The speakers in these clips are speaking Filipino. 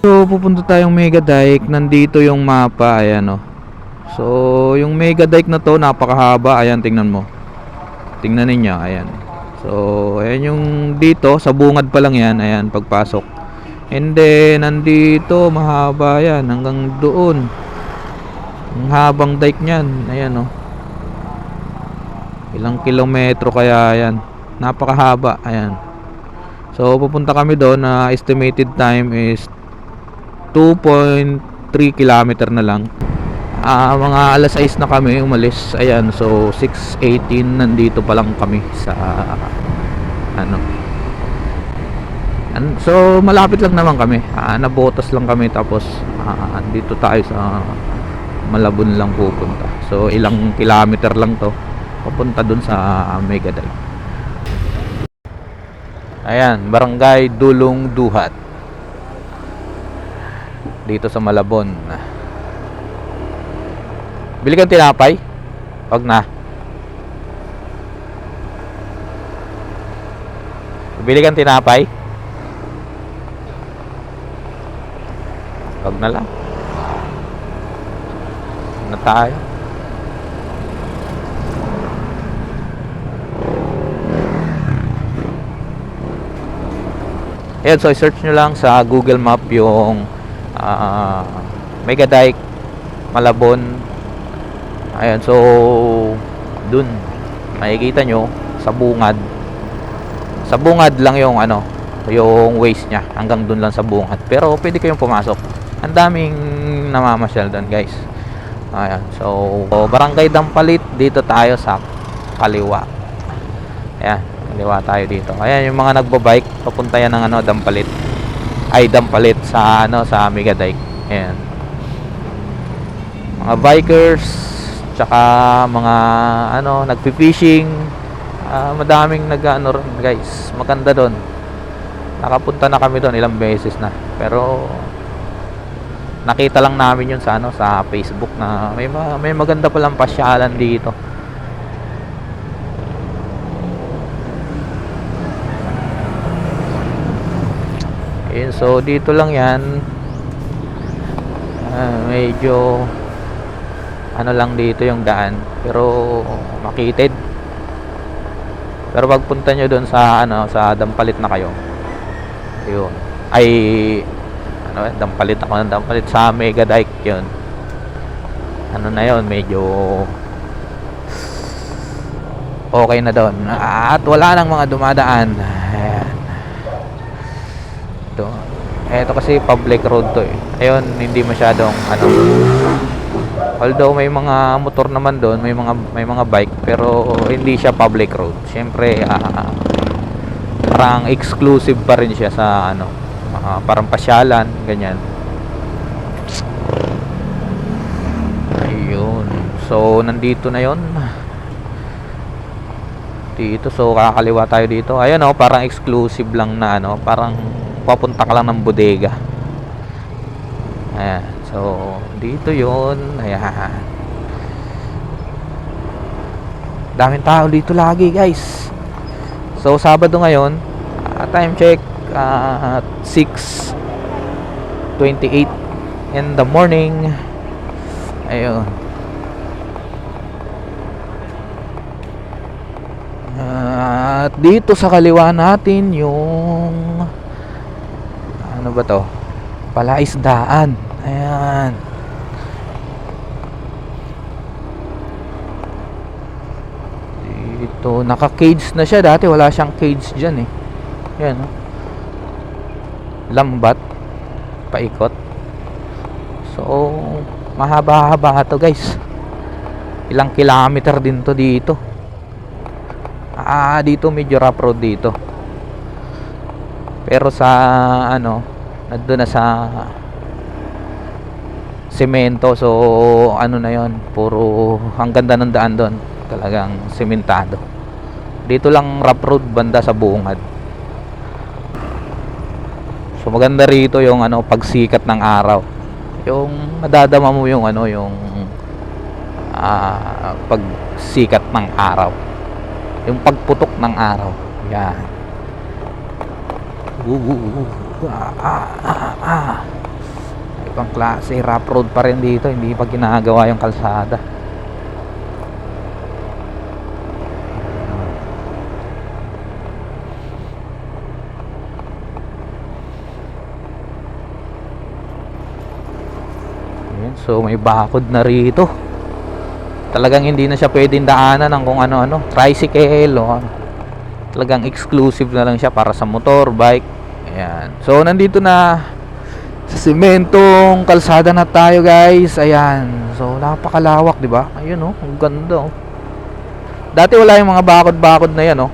pupunta tayong Mega Dike. Nandito yung mapa, ayan oh. So, yung Mega Dike na to, napakahaba. Ayan, tingnan mo. Tingnan ninyo, ayan. So, ayan yung dito, sa bungad pa lang yan, ayan, pagpasok. And then, nandito, mahaba yan, hanggang doon. Ang habang dike niyan, ayan oh. Ilang kilometro kaya yan. Napakahaba, ayan. So, pupunta kami doon na estimated time is 2.3 kilometer na lang. Ah, mga alas 6 na kami umalis. Ayan, so 6:18 nandito pa lang kami sa ano. An- so malapit lang naman kami. Ah, nabotas lang kami tapos ah, dito tayo sa Malabon lang pupunta. So ilang kilometer lang 'to papunta dun sa Megadal. Ayan, Barangay Dulong Duhat. Dito sa Malabon. Bili kang tinapay? Wag na. Bili kang tinapay? Wag na lang. Na tayo. Ayan, so search nyo lang sa Google Map yung ah, Mega Dike Malabon Ayan, so dun makikita nyo sa bungad. Sa bungad lang yung ano, yung waste niya hanggang dun lang sa bungad. Pero pwede kayong pumasok. Ang daming namamasyal doon, guys. Ayan, so Barangay Dampalit dito tayo sa kaliwa. Ayan, kaliwa tayo dito. Ayan yung mga nagbo-bike, papunta yan ng ano, Dampalit. Ay, Dampalit sa ano, sa Mega Dike. Ayan. Mga bikers, tsaka mga ano nagfi-fishing. Ah, madaming nag ano ron, guys. Maganda doon nakapunta na kami doon ilang beses na. Pero nakita lang namin yun sa ano sa Facebook na may ma- may maganda palang pasyalan dito Ayun, so dito lang yan. Ah, medyo ano lang dito yung daan. Pero makitid pero pag punta nyo doon sa ano sa Dampalit na kayo. Yun. Ay ano Dampalit ako ng Dampalit sa Mega Dike yun. Ano na yun medyo okay na doon at wala nang mga dumadaan. Ayan. Ito eto kasi public road to eh ayun hindi masyadong ano Although may mga motor naman doon, may mga may mga bike pero hindi siya public road. Siyempre ah, parang exclusive pa rin siya sa ano, ah, parang pasyalan, ganyan. Ayun. So nandito na 'yon. Dito so kakaliwa tayo dito. Ayun oh, parang exclusive lang na ano, parang papunta ka lang ng bodega. Ayan. So, dito yon Ayan. Daming tao dito lagi, guys. So, Sabado ngayon, ah, time check at 6:28 in the morning. Ayun. At dito sa kaliwa natin yung ano ba to? Palaisdaan. Ayan. Dito, naka-cage na siya. Dati wala siyang cage dyan eh. Ayan, oh. Lambat. Paikot. So, mahaba-haba to guys. Ilang kilometer din to dito. Ah, dito medyo rough road dito. Pero sa ano, nandun na sa semento so ano na yon puro ang ganda ng daan doon talagang sementado dito lang rough road banda sa bungad. So maganda rito yung ano pagsikat ng araw. Yung madadama mo yung ano yung ah, pagsikat ng araw. Yung pagputok ng araw. Uh, uh, uh, ah, ah, ah. Ibang klase, rough road pa rin dito, hindi pa ginagawa yung kalsada. Ayan, so may bakod na rito. Talagang hindi na siya pwedeng daanan ng kung ano-ano, tricycle o ano. Talagang exclusive na lang siya para sa motor, bike. Ayan. So nandito na sa sementong kalsada na tayo, guys. Ayan. So napakalawak, 'di ba? Ayun oh, ang ganda oh. Dati wala yung mga bakod-bakod na 'yan oh.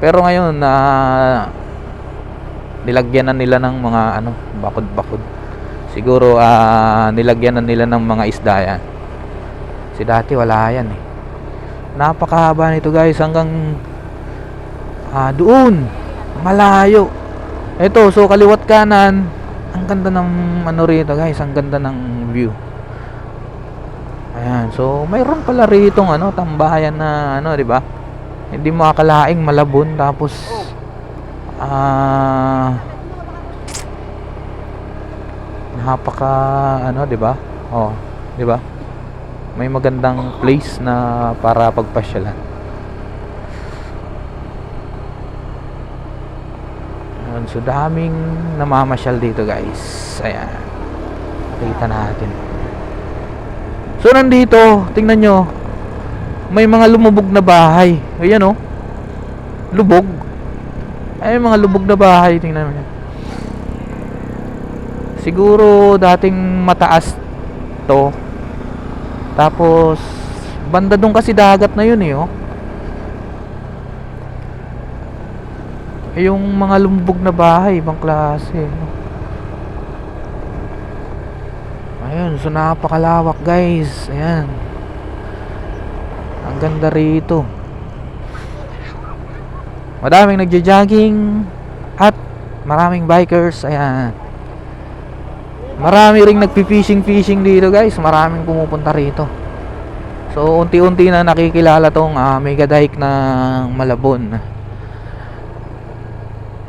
Pero ngayon na nilagyan na nila ng mga ano, bakod-bakod. Siguro ah nilagyan na nila ng mga isda yan. Si dati wala yan eh. Napakahaba nito guys hanggang ah doon. Malayo. Ito, so kaliwat kanan. Ang ganda ng ano rito guys, ang ganda ng view. Ayan, so mayroon pala rito ano, tambayan na ano, 'di ba? Hindi mo akalaing malabon tapos ah napaka ano 'di ba oh 'di ba may magandang place na para pagpasyalan Ayun, so daming namamasyal dito guys. Ayan. Nakita natin. So nandito tingnan nyo may mga lumubog na bahay. Ayan oh. Lubog. Ay mga lubog na bahay tingnan mo siguro dating mataas to. Tapos banda doon kasi dagat na yun eh oh Eh, yung mga lumbog na bahay ibang klase no? ayun so napakalawak guys ayan ang ganda rito madaming nagja-jogging at maraming bikers ayan Marami ring nagpi-fishing fishing dito guys. Maraming pumupunta rito. So unti-unti na nakikilala tong uh, mega dike ng Malabon.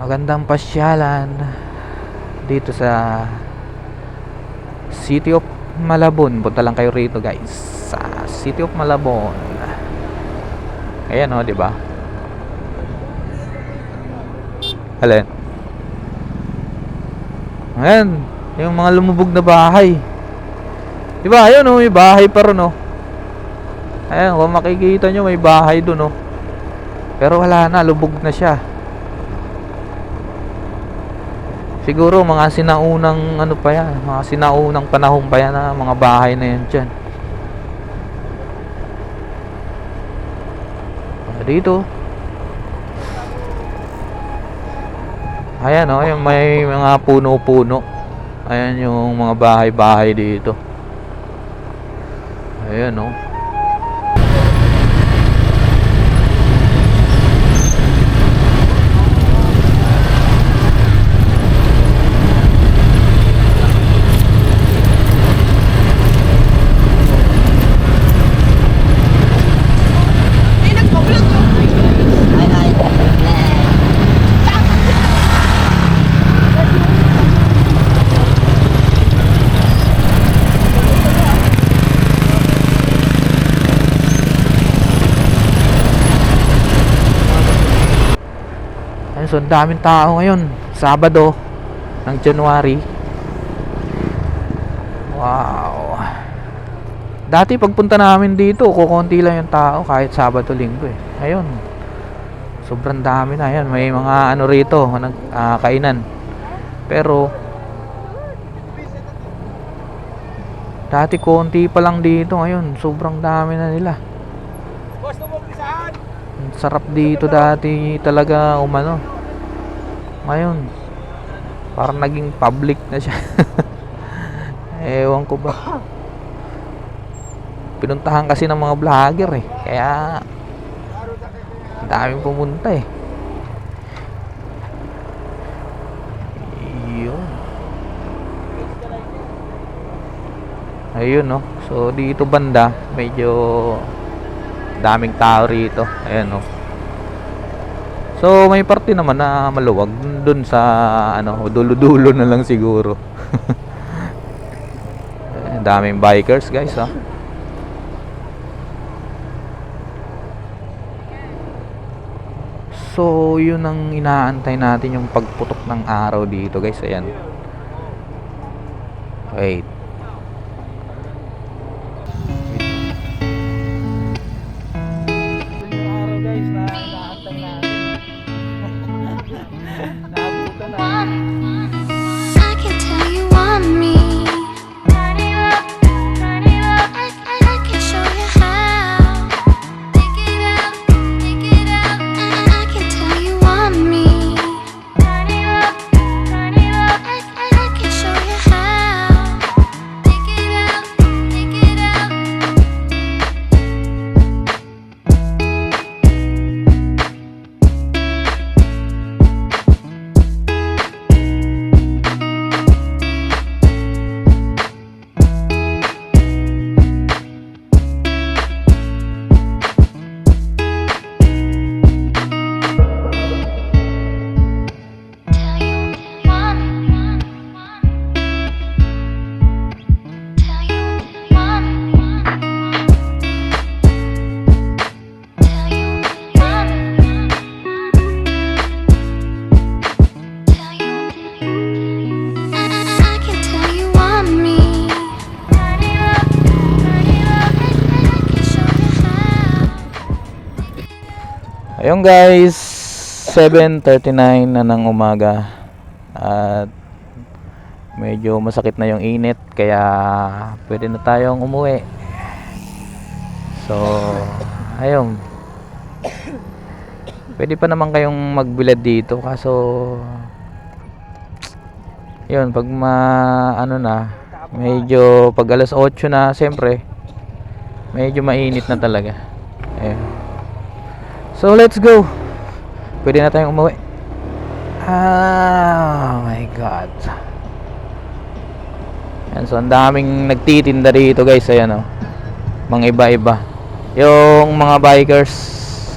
Magandang pasyalan dito sa City of Malabon. Punta lang kayo rito guys. Sa City of Malabon. Ayan oh, 'di ba? Alin? Ayan. Yung mga lumubog na bahay. Di ba? Ayun oh, may bahay pa ron oh. Ayan, kung makikita nyo, may bahay dun oh. Pero wala na, lubog na siya. Siguro mga sinaunang ano pa yan, mga sinaunang panahon pa yan na mga bahay na yan dyan. Ah, Dito. Ayan oh, yung may mga puno-puno. Ayan yung mga bahay-bahay dito. Ayan oh. Ayun, so ang daming tao ngayon. Sabado ng January. Wow. Dati pagpunta namin dito, kukunti lang yung tao kahit Sabado linggo eh. Ayun. Sobrang dami na yan. May mga ano rito, nag, ah, kainan. Pero Dati konti pa lang dito ngayon, sobrang dami na nila. Sarap dito dati talaga umano. Ngayon, parang naging public na siya. Ewan ko ba. Pinuntahan kasi ng mga vlogger eh. Kaya, daming pumunta eh. Yun. Ayun no. So dito banda, medyo daming tao rito. Ayan no. So may parte naman na maluwag dun sa ano, dulo-dulo na lang siguro. daming bikers guys oh. So, yun ang inaantay natin yung pagputok ng araw dito guys. Ayan. Wait. Araw guys na inaantay natin. Mm-hmm. guys, 7.39 na ng umaga at medyo masakit na yung init kaya pwede na tayong umuwi. So, ayun. Pwede pa naman kayong magbilad dito kaso yun, pag ma ano na, medyo pag alas 8 na, siyempre medyo mainit na talaga. So let's go. Pwede na tayong umuwi. Ah, my god. Yan, so ang daming nagtitinda dito guys, ayan oh. Mga iba-iba. Yung mga bikers,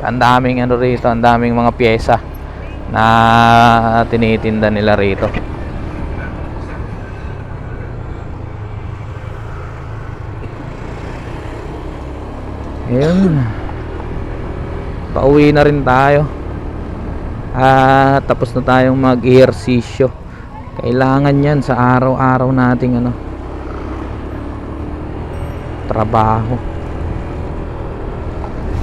ang daming ano rito, ang daming mga pyesa na tinitinda nila rito. Ayun. Pauwi na rin tayo. At tapos na tayong mag-ehersisyo. Kailangan 'yan sa araw-araw nating ano trabaho.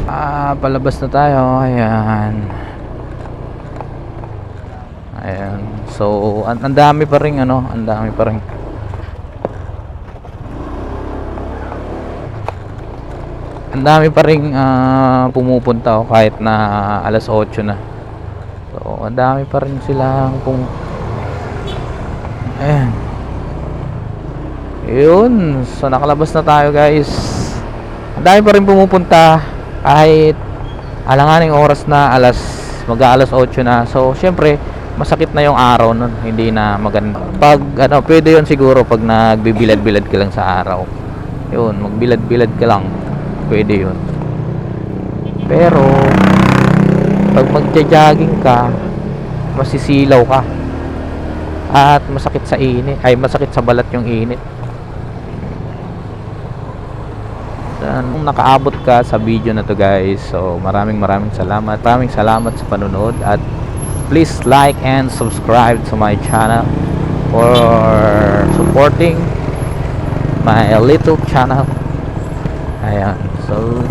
Ah, palabas na tayo. Ayan. Ayan. So, ang dami pa rin ano, ang dami pa rin. Ang dami pa rin ah, pumupunta oh, kahit na alas 8 na. So ang dami pa rin silang pum ayan. Yun so nakalabas na tayo guys. Ang dami pa rin pumupunta kahit alanganing oras na alas mag alas 8 na. So syempre masakit na yung araw nun hindi na maganda. Pag ano pwede yun siguro pag nagbibilad-bilad ka lang sa araw. Yun magbilad-bilad ka lang pwede yun. Pero pag magja-jogging ka masisilaw ka. At masakit sa init ay masakit sa balat yung init. Kung nakaabot ka sa video na to guys so maraming maraming salamat. Maraming salamat sa panunod at please like and subscribe to my channel for supporting my little channel. Ayan so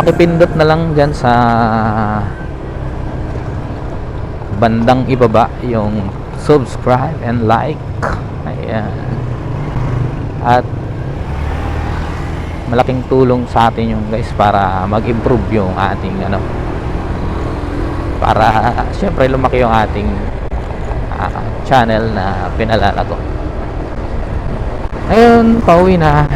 pakipindot na lang dyan sa bandang ibaba yung subscribe and like. Ayan. At malaking tulong sa atin yung guys para mag-improve yung ating ano para syempre lumaki yung ating ah, channel na pinalala ko ayun pauwi na